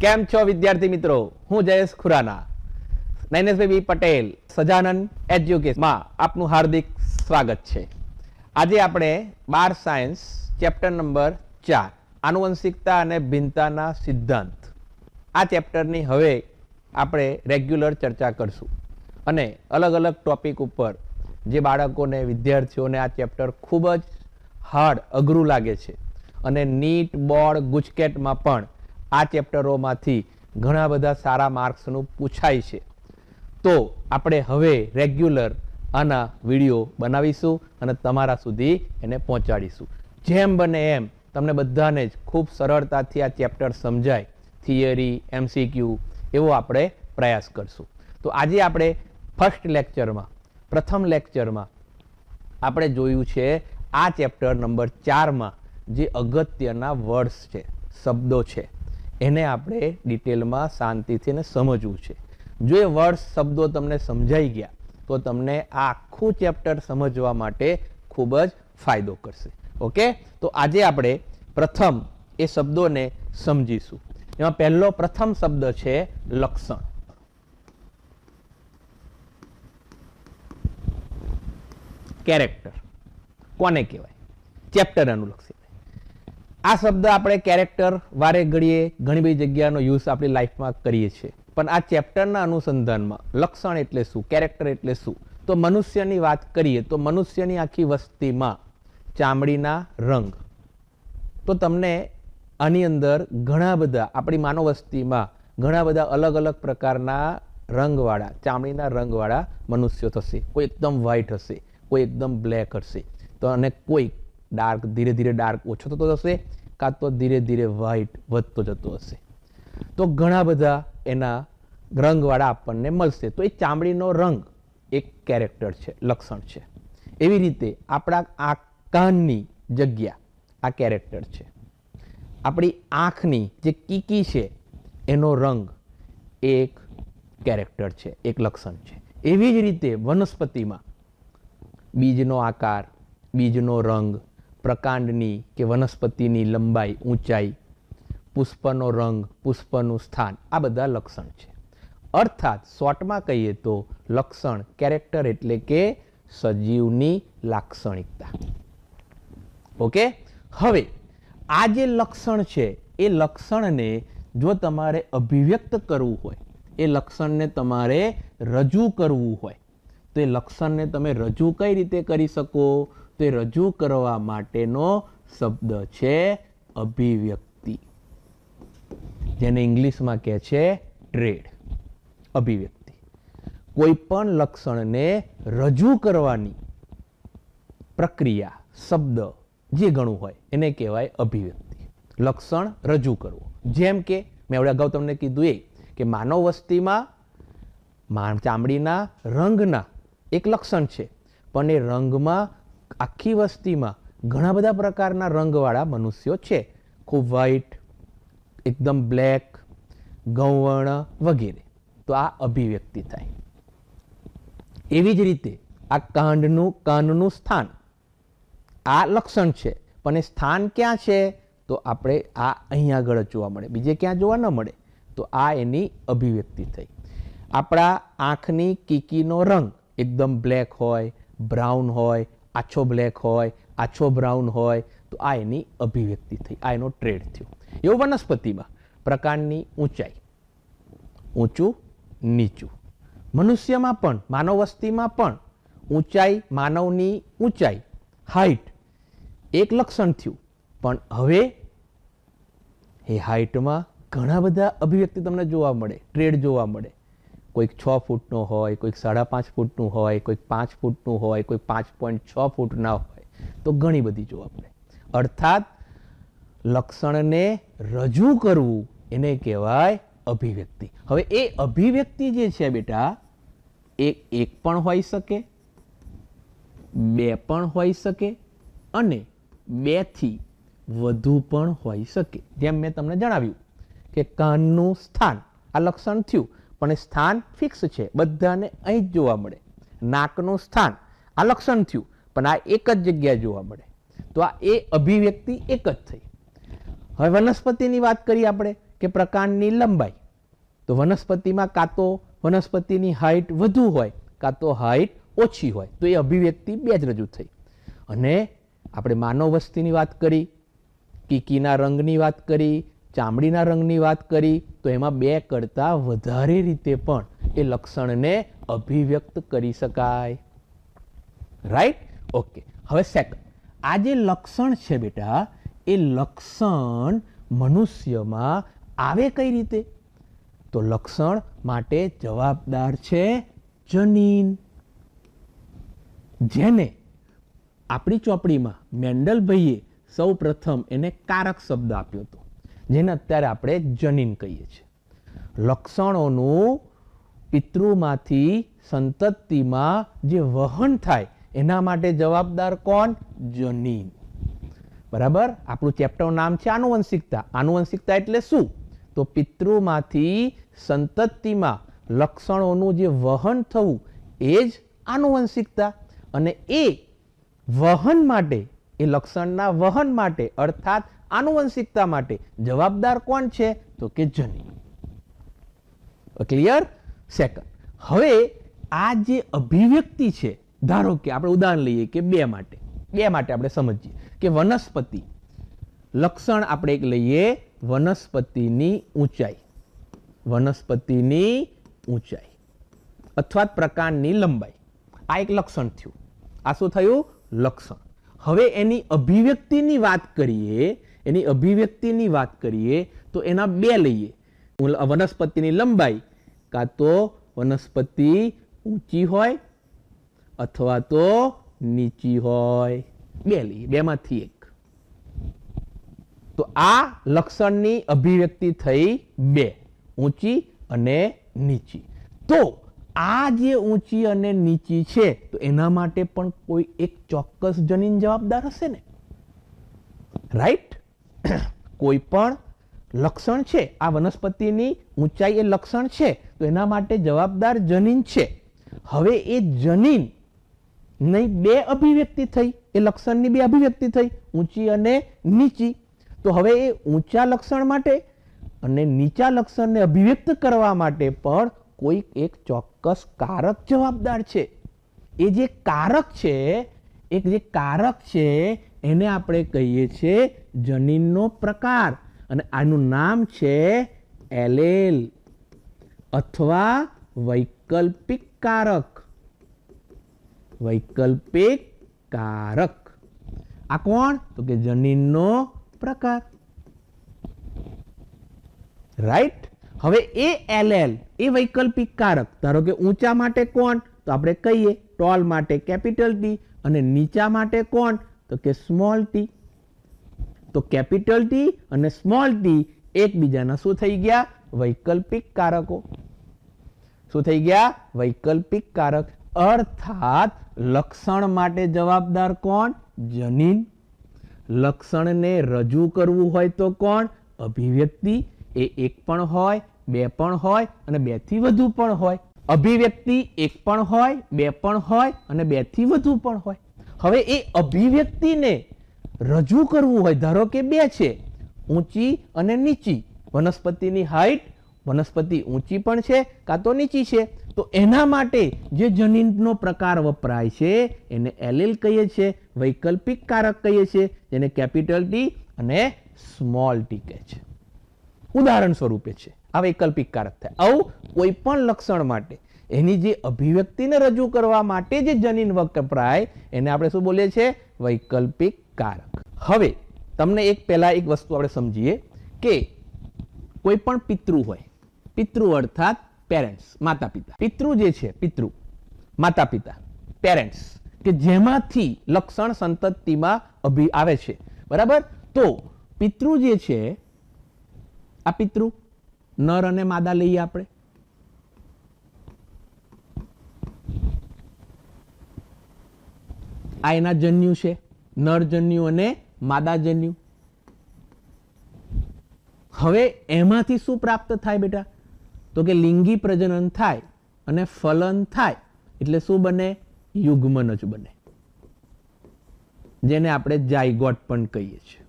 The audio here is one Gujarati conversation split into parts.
કેમ છો વિદ્યાર્થી મિત્રો? હું જયેશ ખુરાના. નૈનેશભાઈ પટેલ, સજાનંદ એજ્યુકેશનમાં આપનું હાર્દિક સ્વાગત છે. આજે આપણે બાર સાયન્સ, ચેપ્ટર નંબર ચાર, આનુવંશિકતા અને ભિન્નતાના સિદ્ધાંત. આ ચેપ્ટરની હવે આપણે રેગ્યુલર ચર્ચા કરશું. અને અલગ અલગ ટોપિક ઉપર જે બાળકોને, વિદ્યાર્થીઓને આ ચેપ્ટર ખૂબ જ હાર્ડ, અઘરું લાગે છે. અને નીટ બોર્ડ ગુજકેટમાં પણ આ ચેપ્ટરોમાંથી ઘણા બધા સારા માર્ક્સનું પૂછાય છે. તો આપણે હવે રેગ્યુલર આના વીડિયો બનાવીશું અને તમારા સુધી એને પહોંચાડીશું. જેમ બને એમ તમને બધાને જ ખૂબ સરળતાથી આ ચેપ્ટર સમજાય, થિયરી, એમસીક્યુ એવો આપણે પ્રયાસ કરશું. તો આજે આપણે ફર્સ્ટ લેક્ચરમાં, પ્રથમ લેક્ચરમાં આપણે જોયું છે આ ચેપ્ટર નંબર ચારમાં જે અગત્યના વર્ડ્સ છે, શબ્દો છે. એને આપણે ડિટેલમાં શાંતિથી એને સમજવું છે. જો એ વર્ડ્સ શબ્દો તમને સમજાઈ ગયા, તો તમને આ આખું ચેપ્ટર સમજવા માટે ખૂબ જ ફાયદો કરશે. ઓકે? તો આજે આપણે પ્રથમ એ શબ્દોને સમજીશું. એમાં પહેલો પ્રથમ શબ્દ છે લક્ષણ. કેરેક્ટર. કોને કહેવાય? ચેપ્ટર અનુલક્ષી. આ શબ્દ આપણે કેરેક્ટર વારે ઘડીએ ઘણી બધી જગ્યાનો યુઝ આપણી લાઈફમાં કરીએ છીએ. પણ આ ચેપ્ટરના અનુસંધાનમાં લક્ષણ એટલે શું કેરેક્ટર એટલે શું? તો મનુષ્યની વાત કરીએ તો મનુષ્યની આખી વસ્તીમાં ચામડીના રંગ. તો તમને આની અંદર ઘણા બધા, આપણી માનવ વસ્તીમાં ઘણા બધા અલગ અલગ પ્રકારના રંગવાળા, ચામડીના રંગવાળા મનુષ્યો થશે. કોઈ એકદમ વ્હાઈટ હશે, કોઈ એકદમ બ્લેક હશે. તો અને કોઈ ડાર્ક, ધીરે ધીરે ડાર્ક ઓછો થતો જશે કાં તો ધીરે ધીરે વ્હાઇટ વધતો જતો હશે. તો ઘણા બધા એના રંગવાળા આપણને મળશે. તો એ ચામડીનો રંગ એક કેરેક્ટર છે, લક્ષણ છે. એવી રીતે આપણા આ કાનની જગ્યા આ કેરેક્ટર છે. આપણી આંખની જે કીકી છે, એનો રંગ એક કેરેક્ટર છે, એક લક્ષણ છે. એવી જ રીતે વનસ્પતિમાં બીજનો આકાર, બીજનો રંગ પ્રકાંડની કે વનસ્પતિની લંબાઈ, ઊંચાઈ, પુષ્પનો રંગ, પુષ્પનું સ્થાન, આ બધા લક્ષણ છે. અર્થાત શોર્ટમાં કહીએ તો લક્ષણ, કેરેક્ટર એટલે કે સજીવની લાક્ષણિકતા. ઓકે? હવે, આ જે લક્ષણ છે, એ લક્ષણને જો તમારે અભિવ્યક્ત કરવું હોય, એ લક્ષણને તમારે રજૂ કરવું હોય, તો એ લક્ષણને તમે રજૂ કઈ રીતે કરી શકો? તો રજૂ કરવા માટેનો શબ્દ છે અભિવ્યક્તિ. જેને ઇંગ્લિશમાં કહે છે ટ્રેડ. અભિવ્યક્તિ. કોઈ પણ લક્ષણને રજૂ કરવાની પ્રક્રિયા, શબ્દ જે ગણું હોય, એને કહેવાય અભિવ્યક્તિ. લક્ષણ રજૂ કરવું. જેમ કે, મેં હવે અગાઉ તમને કીધું એ કે માનવ વસ્તીમાં ચામડીના રંગના એક લક્ષણ છે, પણ એ રંગમાં આખી વસ્તીમાં ઘણા બધા પ્રકારના રંગવાળા મનુષ્યો છે. ખૂબ વ્હાઈટ એકદમ બ્લેક ગૌવર્ણ વગેરે. તો આ અભિવ્યક્તિ થાય. એવી જ રીતે આ કાંડનું, કાનનું સ્થાન. આ લક્ષણ છે. પણ એ સ્થાન ક્યાં છે? તો આપણે આ અહીંયા આગળ જોવા મળે. બીજે ક્યાં જોવા ન મળે? તો આ એની અભિવ્યક્તિ થઈ. આપણા આંખની કીકીનો રંગ એકદમ બ્લેક હોય બ્રાઉન હોય આછો બ્લેક હોય, આછો બ્રાઉન હોય, તો આ એની અભિવ્યક્તિ થઈ, આ એનો ટ્રેડ થયો. એવું વનસ્પતિમાં પ્રકારની ઊંચાઈ, ઊંચું, નીચું. મનુષ્યમાં પણ માનવ વસ્તીમાં પણ ઊંચાઈ માનવની ઊંચાઈ હાઈટ એક લક્ષણ થયું. પણ હવે એ હાઈટમાં ઘણા બધા અભિવ્યક્તિ તમને જોવા મળે ટ્રેડ જોવા મળે. કોઈક છ ફૂટનો હોય, કોઈક સાડા પાંચ ફૂટનું હોય, કોઈક પાંચ ફૂટનું હોય, કોઈક પાંચ પોઈન્ટ છ ફૂટના હોય, તો ઘણી બધી જોવા મળે અર્થાત, લક્ષણને રજૂ કરવું એને કહેવાય અભિવ્યક્તિ. હવે એ અભિવ્યક્તિ જે છે બેટા, એ એક પણ હોઈ શકે, બે પણ હોઈ શકે, અને બેથી વધુ પણ હોઈ શકે. જેમ મેં તમને જણાવ્યું કે કાનનું સ્થાન, આ લક્ષણ થયું. પણ સ્થાન ફિક્સ છે. બધાને અહીં જ જોવા મળે. નાકનું સ્થાન. આ લક્ષણ થયું, પણ આ એક જ જગ્યાએ જોવા મળે. તો આ એ અભિવ્યક્તિ એક જ થઈ. હવે વનસ્પતિની વાત કરીએ આપણે, કે પ્રકાંડની લંબાઈ. તો વનસ્પતિમાં કાં તો વનસ્પતિની હાઇટ વધુ હોય, કાં તો હાઇટ ઓછી હોય. તો એ અભિવ્યક્તિ બે જ રજૂ થઈ. અને આપણે માનવ વસ્તીની વાત કરી, કીકીના રંગની વાત કરી ચામડીના રંગની વાત કરી, તો એમાં બે કરતાં વધારે રીતે પણ એ લક્ષણને અભિવ્યક્ત કરી શકાય. રાઈટ ઓકે હવે સેકન્ડ આ જે લક્ષણ છે બેટા, એ લક્ષણ મનુષ્યમાં આવે કઈ રીતે? તો લક્ષણ માટે જવાબદાર છે જનીન. જેને આપણી ચોપડીમાં મેન્ડલભાઈએ સૌ પ્રથમ એને કારક શબ્દ આપ્યો હતો. જેને અત્યારે આપણે જનીન કહીએ છીએ. લક્ષણોનું પિતૃમાંથી સંતતિમાં જે વહન થાય, એના માટે જવાબદાર કોણ? જનીન. બરાબર? આપણું ચેપ્ટરનું નામ છે આનુવંશિકતા. આનુવંશિકતા એટલે શું? તો પિતૃમાંથી સંતતિમાં લક્ષણોનું જે વહન થવું, એ જ આનુવંશિકતા. અને એ વહન માટે, એ લક્ષણના વહન માટે, અર્થાત આનુવંશિકતા માટે. જવાબદાર કોણ છે? તો કે જનીન ક્લિયર સેકન્ડ હવે આ જે અભિવ્યક્તિ છે, ધારો કે આપણે ઉદાહરણ લઈએ કે બે માટે. બે માટે આપણે સમજીએ કે વનસ્પતિ, લક્ષણ આપણે એક લઈએ વનસ્પતિની ઊંચાઈ. વનસ્પતિની ઊંચાઈ અથવા પ્રકારની લંબાઈ. આ એક લક્ષણ થયું. આ શું થયું? લક્ષણ. હવે એની અભિવ્યક્તિની વાત કરીએ એની અભિવ્યક્તિની વાત કરીએ તો એના બે લઈએ. વનસ્પતિની લંબાઈ, કાં તો વનસ્પતિ ઊંચી હોય અથવા તો નીચી હોય. બે લઈએ, બેમાંથી એક. તો આ લક્ષણની અભિવ્યક્તિ થઈ બે, ઊંચી અને નીચી. તો આ જે ઊંચી અને નીચી છે, તો એના માટે પણ કોઈ એક ચોક્કસ જનીન જવાબદાર હશે ને? રાઈટ કોઈ પણ લક્ષણ છે, આ વનસ્પતિની ઊંચાઈ એ લક્ષણ છે, તો એના માટે જવાબદાર જનીન છે. હવે એ જનીન નહીં બે અભિવ્યક્તિ થઈ, એ લક્ષણની બે અભિવ્યક્તિ થઈ, ઊંચી અને નીચી. તો હવે એ ઊંચા લક્ષણ માટે અને નીચા લક્ષણને અભિવ્યક્ત કરવા માટે પણ કોઈ એક ચોક્કસ કારક જવાબદાર છે. એ જે કારક છે, એક જે કારક છે, એને આપણે કહીએ છીએ જનીનનો પ્રકાર અને આનું નામ છે એલેલ અથવા વૈકલ્પિક કારક. વૈકલ્પિક કારક. આ કોણ? તો કે જનીનનો પ્રકાર. રાઈટ હવે એ એલએલ એ વૈકલ્પિક કારક, ધારો કે ઊંચા માટે કોણ? તો આપણે કહીએ ટોલ માટે કેપિટલ ટી અને નીચા માટે કોણ? તો કે સ્મોલ ટી. તો કેપિટલ ટી અને સ્મોલ ટી એકબીજાના શું થઈ ગયા? વૈકલ્પિક કારકો. શું થઈ ગયા? વૈકલ્પિક કારક. અર્થાત લક્ષણ માટે જવાબદાર કોણ? જનીન. લક્ષણને રજૂ કરવું હોય તો કોણ? અભિવ્યક્તિ. એ એક પણ હોય, બે પણ હોય અને બેથી વધુ પણ હોય. અભિવ્યક્તિ એક પણ હોય, બે પણ હોય અને બેથી વધુ પણ હોય. હવે એ અભિવ્યક્તિને રજૂ કરવું હોય, ધારો કે બે છે, ઊંચી અને નીચી. વનસ્પતિની હાઈટ વનસ્પતિ ઊંચી પણ છે, કાં તો નીચી છે. તો એના માટે જે જનીનનો પ્રકાર વપરાય છે, એને એલિલ કહીએ છીએ વૈકલ્પિક કારક કહીએ છીએ જેને કેપિટલ ટી અને સ્મોલ ટી કહે છે. ઉદાહરણ સ્વરૂપે છે, આ વૈકલ્પિક કારક થાય. આવું કોઈ પણ લક્ષણ માટે, એની જે અભિવ્યક્તિને રજૂ કરવા માટે જે જનીન વપરાય, એને આપણે શું બોલીએ છીએ? વૈકલ્પિક કારક. હવે, તમને એક પહેલાં એક વસ્તુ આપણે સમજીએ કે કોઈ પણ પિતૃ હોય, પિતૃ અર્થાત પેરેન્ટ્સ માતા પિતા પિતૃ જે છે, પિતૃ માતા પિતા પેરેન્ટ્સ કે જેમાંથી લક્ષણ સંતતિમાં અભિ આવે છે. બરાબર? તો પિતૃ જે છે, આ પિતૃ, નર અને માદા લઈએ આપણે. આ એના જન્યુ છે. નર જન્યુ અને માદા જન્યુ હવે એમાંથી શું પ્રાપ્ત થાય બેટા? તો કે લિંગી પ્રજનન થાય અને ફલન થાય, એટલે શું બને? યુગ્મન જ બને. જેને આપણે જાયગોટ પણ કહીએ છીએ.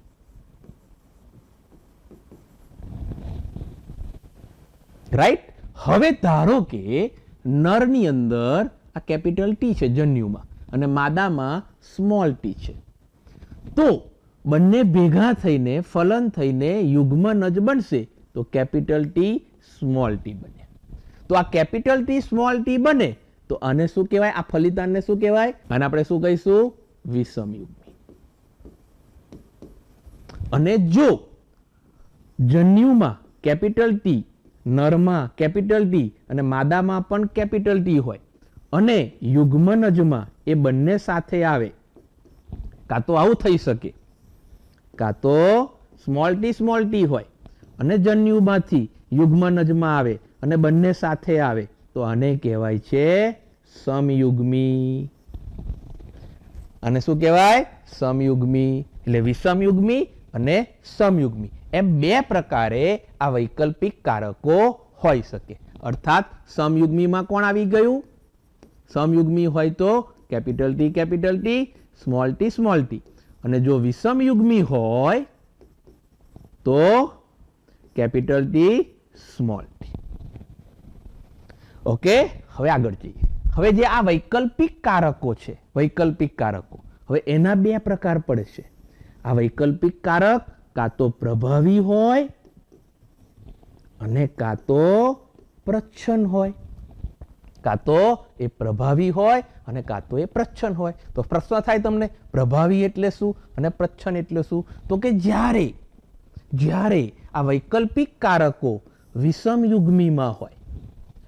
રાઈટ હવે ધારો કે નરની અંદર આ કેપિટલ ટી છે જન્યુમાં અને માદામાં સ્મોલ ટી છે. તો બંને ભેગા થઈને, ફલન થઈને યુગ્મન જ બનશે. તો કેપિટલ ટી, સ્મોલ ટી બને. તો આ કેપિટલ ટી, સ્મોલ ટી બને, તો આને શું કહેવાય? આ ફલિતાનને શું કહેવાય? અને આપણે શું કહીશું? વિષમયુગ્મી અને જો જન્યુમાં કેપિટલ ટી, નરમાં કેપિટલ ટી અને માદામાં પણ કેપિટલ ટી હોય, અને યુગ્મનજમાં એ બંને સાથે આવે કાં તો આવું થઈ શકે. કાં તો સ્મોલ ટી સ્મોલ ટી હોય. અને જન્યુમાંથી યુગ્મનજમાં આવે અને બંને સાથે આવે. તો આને કહેવાય છે સમયુગ્મી. અને શું કહેવાય? સમયુગ્મી. એટલે વિષમયુગ્મી અને સમયુગ્મી. એમ બે પ્રકારે આ વૈકલ્પિક કારકો હોઈ શકે. અર્થાત સમયુગ્મીમાં કોણ આવી ગયું? સમયુગ્મી હોય તો capital T capital T. Small T small T. અને જો વિષમયુગ્મી હોય, તો capital T, small T. Okay? હવે આગળ જઈએ. હવે જે આ વૈકલ્પિક કારકો છે, વૈકલ્પિક કારકો, હવે એના બે પ્રકાર પડે છે આ વૈકલ્પિક કારક કાં તો પ્રભાવી હોય અને કાં તો પ્રચ્છન્ન હોય. કાં તો એ પ્રભાવી હોય અને કાં તો એ પ્રચ્છન હોય. તો પ્રશ્ન થાય તમને, પ્રભાવી એટલે શું અને પ્રચ્છન એટલે શું? તો કે જ્યારે જ્યારે આ વૈકલ્પિક કારકો વિષમયુગ્મીમાં હોય,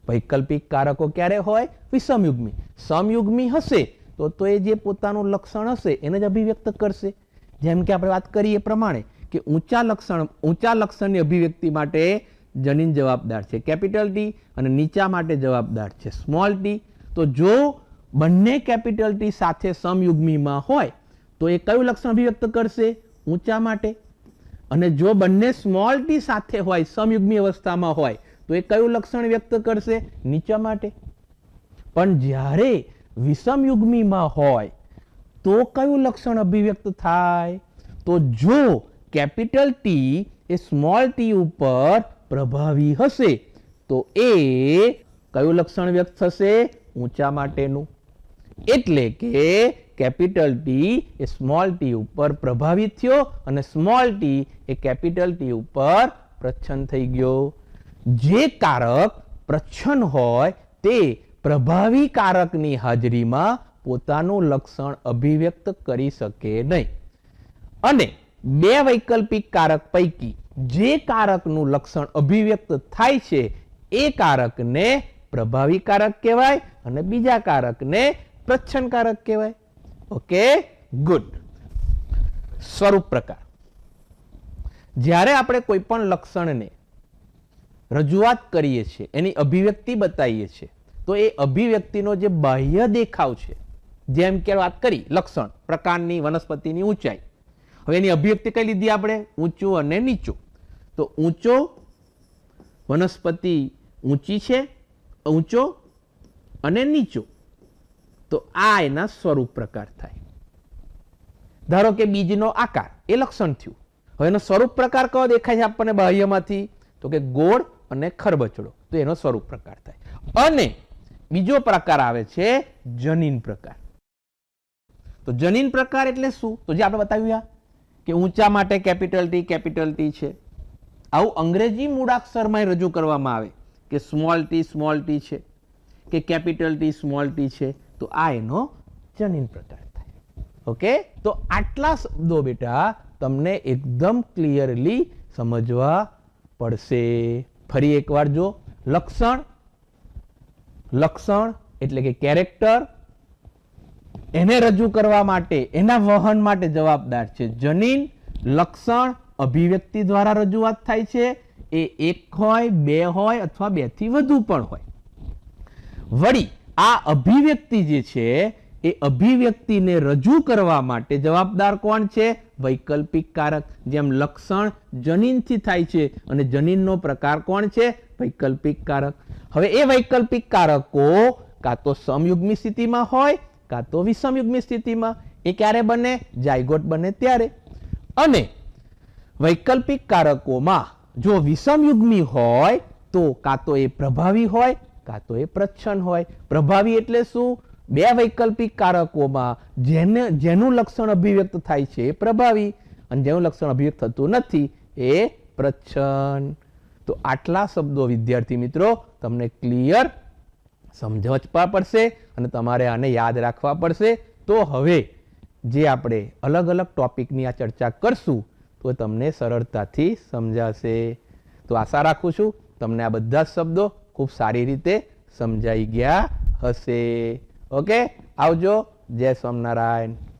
વૈકલ્પિક કારકો ક્યારે હોય? વિષમયુગ્મી સમયુગ્મી હશે તો તો એ જે પોતાનું લક્ષણ હશે એને જ અભિવ્યક્ત કરશે. જેમ કે આપણે વાત કરીએ પ્રમાણે કે ઊંચા લક્ષણ, ઊંચા લક્ષણની અભિવ્યક્તિ માટે જનીન જવાબદાર છે. કેપિટલ ટી અને નીચા માટે જવાબદાર છે. Small T. તો જો બંને કેપિટલ ટી સાથે સમયુગ્મીમાં હોય, તો એ કયું લક્ષણ અભિવ્યક્ત કરશે? ઊંચા માટે. અને જો બંને સ્મોલ ટી સાથે હોય, સમયુગ્મી અવસ્થામાં હોય, તો એ કયું લક્ષણ વ્યક્ત કરશે? નીચા માટે. પણ જ્યારે વિષમયુગ્મીમાં હોય, તો કયું લક્ષણ અભિવ્યક્ત થાય? તો જો કેપિટલ ટી એ સ્મોલ ટી ઉપર પ્રભાવી હશે, તો એ કયું લક્ષણ વ્યક્ત થશે? ઊંચા માટેનું. એટલે કે કેપિટલ ટી એ સ્મોલ ટી ઉપર પ્રભાવિત થયો અને સ્મોલ ટી એ કેપિટલ ટી ઉપર પ્રચ્છન્ન થઈ ગયો. જે કારક પ્રચ્છન્ન હોય તે પ્રભાવી કારકની હાજરીમાં પોતાનું લક્ષણ અભિવ્યક્ત કરી શકે નહીં. અને બે વૈકલ્પિક કારક પૈકી જે કારકનું લક્ષણ અભિવ્યક્ત થાય છે, એ કારકને પ્રભાવી કારક કહેવાય અને બીજા કારકને પ્રચ્છન કારક કહેવાય. ઓકે ગુડ સ્વરૂપ પ્રકાર. જ્યારે આપણે કોઈ પણ લક્ષણને રજૂઆત કરીએ છીએ, એની અભિવ્યક્તિ બતાવીએ છીએ, તો એ અભિવ્યક્તિનો જે બાહ્ય દેખાવ છે, જેમ કે વાત કરી, લક્ષણ, પ્રકારની વનસ્પતિની ઊંચાઈ હવે એની અભિવ્યક્તિ કઈ લીધી આપણે? ઊંચું અને નીચું. તો ઊંચો વનસ્પતિ ઊંચી છે, ઊંચો અને નીચો. તો આ એના સ્વરૂપ પ્રકાર થાય. ધારો કે બીજનો આકાર, એ લક્ષણ થયું. હવે એનો સ્વરૂપ પ્રકાર કયો દેખાય છે આપણને બાહ્યમાંથી? તો કે ગોળ અને ખરબચડો. તો એનો સ્વરૂપ પ્રકાર થાય. અને બીજો પ્રકાર આવે છે જનીન પ્રકાર. તો જનીન પ્રકાર એટલે શું? તો જે આપણે બતાવ્યું આ કે ઊંચા માટે કેપિટલ ટી કેપિટલ ટી છે. આવું અંગ્રેજી મૂળાક્ષરમાં રજૂ કરવામાં આવે કે સ્મોલ ટી સ્મોલ ટી છે, કે કેપિટલ ટી સ્મોલ ટી છે, તો આ એનો જનીન પ્રકાર થાય. ઓકે તો આટલા શબ્દો બેટા, તમને એકદમ ક્લિયરલી સમજવા પડશે. ફરી એકવાર જો, લક્ષણ. લક્ષણ એટલે કે કેરેક્ટર એને રજૂ કરવા માટે, એના વહન માટે જવાબદાર છે. જનીન, લક્ષણ, અભિવ્યક્તિ દ્વારા રજૂઆત થાય છે. એ એક હોય, બે હોય અથવા બેથી વધુ પણ હોય. વળી, આ અભિવ્યક્તિ જે છે, એ અભિવ્યક્તિને રજૂ કરવા માટે જવાબદાર કોણ છે? વૈકલ્પિક કારક, જેમ લક્ષણ જનીનથી થાય છે અને જનીનનો પ્રકાર કોણ છે? વૈકલ્પિક કારક. હવે એ વૈકલ્પિક કારકો કાં તો સમયુગ્મી સ્થિતિમાં હોય કાં તો વિષમયુગ્મી સ્થિતિમાં એ ક્યારે બને? જાયગોટ બને ત્યારે. અને વૈકલ્પિક કારકોમાં જો વિષમયુગ્મી હોય તો કાં તો એ પ્રભાવી હોય, કાં તો એ પ્રચ્છન્ન હોય. પ્રભાવી એટલે શું? બે વૈકલ્પિક કારકોમાં જેને, જેનું લક્ષણ અભિવ્યક્ત થાય છે એ પ્રભાવી અને જેનું લક્ષણ અભિવ્યક્ત થતું નથી એ પ્રચ્છન્ન તો આટલા શબ્દો વિદ્યાર્થી મિત્રો, તમને ક્લિયર સમજવા પડશે અને તમારે આને યાદ રાખવા પડશે. તો હવે જે આપણે અલગ અલગ ટોપિકની આ ચર્ચા કરશું, તો તમને સરળતાથી સમજાશે. તો આશા રાખું છું તમને આ બધા શબ્દો ખૂબ સારી રીતે સમજાઈ ગયા હશે. ઓકે? આવજો. જય સ્વામિનારાયણ.